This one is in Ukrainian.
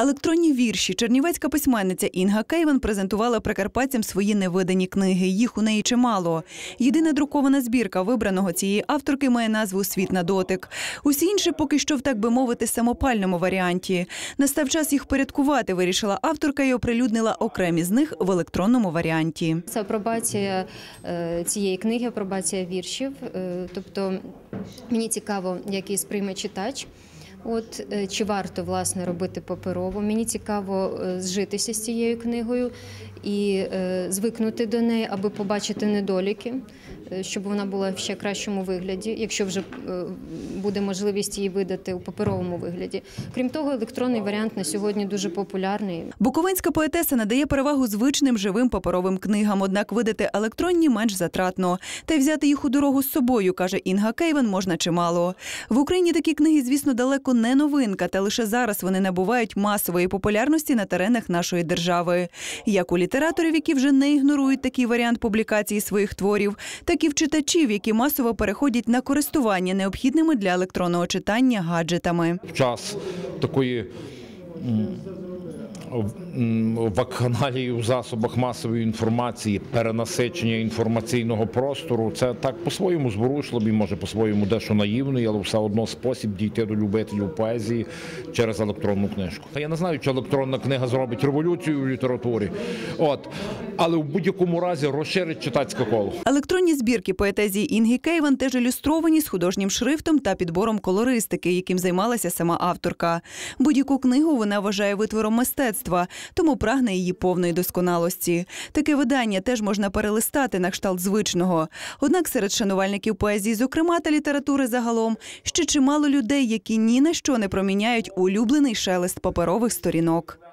Електронні вірші чернівецька письменниця Інга Кейван презентувала прикарпатцям свої невидані книги. Їх у неї чимало. Єдина друкована збірка вибраного цієї авторки має назву Світ на дотик. Усі інші поки що в так би мовити самопальному варіанті. Настав час їх порядкувати, вирішила авторка і оприлюднила окремі з них в електронному варіанті. Це апробація е, цієї книги, апробація віршів. Е, Тобто мені цікаво, як її сприйме читач. От е, чи варто власне робити паперово? Мені цікаво е, зжитися з цією книгою і е, звикнути до неї, аби побачити недоліки, щоб вона була в ще кращому вигляді, якщо вже е, буде можливість її видати у паперовому вигляді. Крім того, електронний варіант на сьогодні дуже популярний. Буковинська поетеса надає перевагу звичним живим паперовим книгам, однак видати електронні менш затратно. Та й взяти їх у дорогу з собою, каже Інга Кейвен, можна чимало. В Україні такі книги, звісно, далеко не новинка, та лише зараз вони набувають масової популярності на теренах нашої держави. Як у літераторів, які вже не ігнорують такий варіант публікації своїх творів, так в читачів, які масово переходять на користування необхідними для електронного читання гаджетами. в час такої м, в- засобах масової інформації, перенасичення інформаційного простору, це так по-своєму зворушливий, може по-своєму дещо наївний, але все одно спосіб дійти до любителів поезії через електронну книжку. Та я не знаю, чи електронна книга зробить революцію в літературі, от але в будь-якому разі розширить читацьке коло. Електронні збірки поетезії Інги Кейван теж ілюстровані з художнім шрифтом та підбором колористики, яким займалася сама авторка. Будь-яку книгу вона вважає витвором мистецтва, тому прагне її повної досконалості. Таке видання теж можна перелистати на кшталт звичного. Однак серед шанувальників поезії, зокрема та літератури загалом, ще чимало людей, які ні на що не проміняють улюблений шелест паперових сторінок.